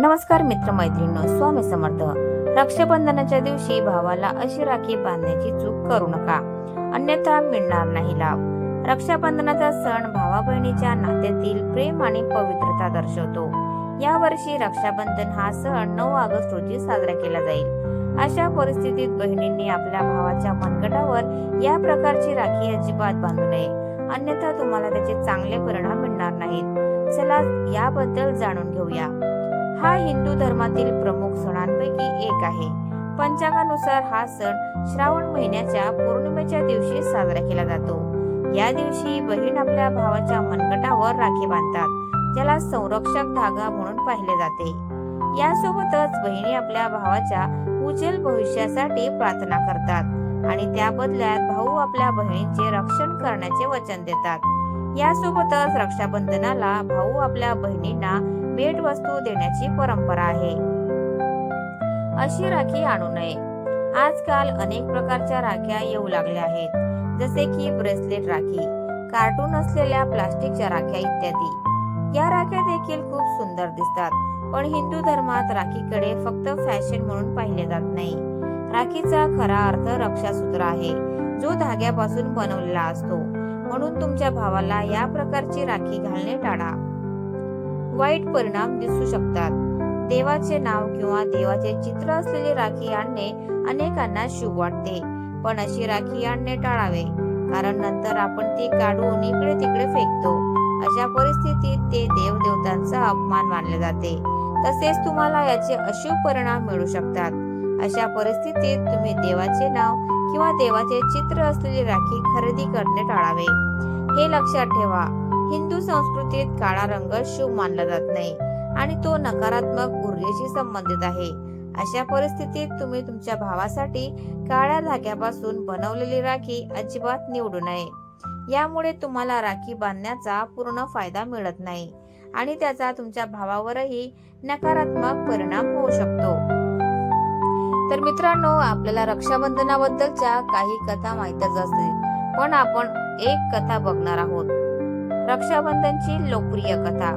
नमस्कार मित्रमैत्रिणींनो स्वामी समर्थ. रक्षाबंधनाच्या दिवशी भावाला अशी राखी बांधण्याची चूक करू नका. अन्यथा मिळणार नाही लाभ. रक्षाबंधनाचा सण भावा बहिणीच्या नात्यातील प्रेम आणि पवित्रता दर्शवतो. या वर्षी रक्षाबंधन हा सण नऊ ऑगस्ट रोजी साजरा केला जाईल. अशा परिस्थितीत बहिणींनी आपल्या भावाच्या मनगटावर या प्रकारची राखी अजिबात बांधू नये. अन्यथा तुम्हाला त्याचे चांगले परिणाम मिळणार नाहीत. चला याबद्दल जाणून घेऊया. हा हिंदू धर्मातील प्रमुख सणांपैकी एक आहे. पंचांगानुसार हा सण श्रावण महिन्याच्या पौर्णिमेच्या दिवशी साजरा केला जातो. या दिवशी बहीण आपल्या भावाच्या मनगटावर राखी बांधतात ज्याला संरक्षक धागा म्हणून पाहिले जाते. यासोबतच बहिणी आपल्या भावाच्या उज्ज्वल भविष्यासाठी प्रार्थना करतात आणि त्या बदल्यात भाऊ आपल्या बहिणीचे रक्षण करण्याचे वचन देतात. यासोबतच रक्षाबंधनाला भाऊ आपल्या बहिणींना भेटवस्तू देण्याची परंपरा आहे. अशी राखी आणू नये. आजकाल अनेक प्रकारच्या राख्या येऊ लागल्या आहेत. जसे की ब्रेसलेट राखी कार्टून असलेल्या प्लास्टिकच्या राख्या इत्यादी. या राख्या देखील खूप सुंदर दिसतात पण हिंदू धर्मात राखीकडे फक्त फॅशन म्हणून पाहिले जात नाही. राखीचा खरा अर्थ रक्षासूत्र आहे जो धाग्यापासून बनवलेला असतो. म्हणून तुमच्या भावाला या प्रकारची राखी घालणे टाळा. वाईट परिणाम दिसू शकतात. देवाचे नाव किंवा देवाचे चित्र असलेली राखी आणणे अनेकांना शुभ वाटते. पण अशी राखी आणणे टाळावे कारण नंतर आपण ती काढून इकडे तिकडे फेकतो. अशा परिस्थितीत ते देवदेवतांचा अपमान मानले जाते. तसेच तुम्हाला याचे अशुभ परिणाम मिळू शकतात. अशा परिस्थितीत तुम्ही देवाचे नाव किंवा देवाचे चित्र असलेली राखी खरेदी करणे टाळावे. हे लक्षात ठेवा हिंदू संस्कृतीत काळा रंग शुभ मानला जात नाही आणि तो नकारात्मक ऊर्जेशी संबंधित आहे. अशा परिस्थितीत तुम्ही तुमच्या भावासाठी काळ्या धाग्यापासून बनवलेली राखी अजिबात निवडू नये. यामुळे तुम्हाला राखी बांधण्याचा पूर्ण फायदा मिळत नाही आणि त्याचा तुमच्या भावावरही नकारात्मक परिणाम होऊ शकतो. तर मित्रांनो आपल्याला रक्षाबंधनाबद्दलच्या काही कथा माहीतच असतील पण आपण एक कथा बघणार आहोत. रक्षाबंधनची लोकप्रिय कथा.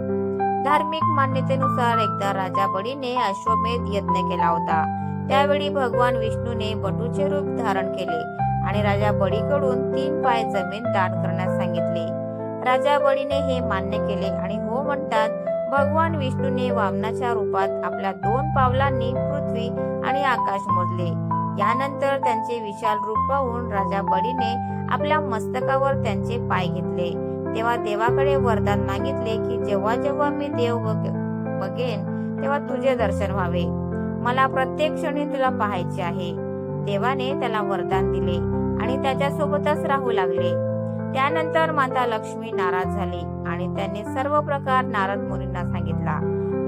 धार्मिक मान्यतेनुसार एकदा राजा बळीने अश्वमेध यज्ञ केला होता. त्यावेळी भगवान विष्णूने बटूचे रूप धारण केले आणि राजा बळीकडून तीन पाय जमीन दान करण्यास सांगितले. राजा बळीने हे मान्य केले आणि हो म्हणतात भगवान विष्णूने वामनाच्या रूपात आपल्या दोन पावलांनी पृथ्वी आणि आकाश मोजले. यानंतर त्यांचे विशाल रूप पाहून राजा बळीने आपल्या मस्तकावर त्यांचे पाय घेतले. तेव्हा देवाकडे वरदान मागितले की जेव्हा जेव्हा मी देव बघेन तेव्हा तुझे दर्शन व्हावे. मला प्रत्येक क्षणी तुला पाहायचे आहे. देवाने त्याला वरदान दिले आणि त्याच्यासोबतच राहू लागले. त्यानंतर माता लक्ष्मी नाराज झाली आणि त्यांनी सर्व प्रकार नारद मुनींना सांगितला.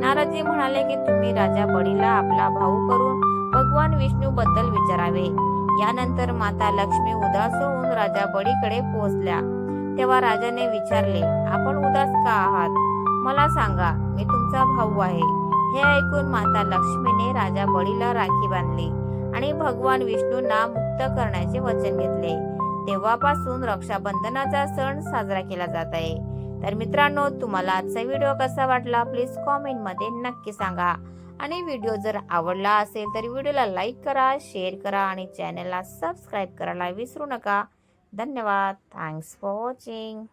नारदजी म्हणाले की तुम्ही राजा बळीला आपला भाऊ करून भगवान विष्णू बद्दल विचारावे. यानंतर माता लक्ष्मी उदास होऊन राजा बळीकडे पोहोचल्या. तेव्हा राजाने विचारले आपण उदास का आहात? मला सांगा मी तुमचा भाऊ आहे. हे ऐकून माता लक्ष्मीने राजा बळीला राखी बांधली आणि भगवान विष्णूंना मुक्त करण्याचे वचन घेतले. तेव्हापासून रक्षाबंधनाचा सण साजरा केला जात आहे. तर मित्रांनो तुम्हाला आजचा व्हिडिओ कसा वाटला? प्लीज कॉमेंटमध्ये नक्की सांगा. आणि व्हिडिओ जर आवडला असेल तर व्हिडिओला लाईक करा शेअर करा आणि चॅनलला सबस्क्राईब करायला विसरू नका. धन्यवाद. Thanks for watching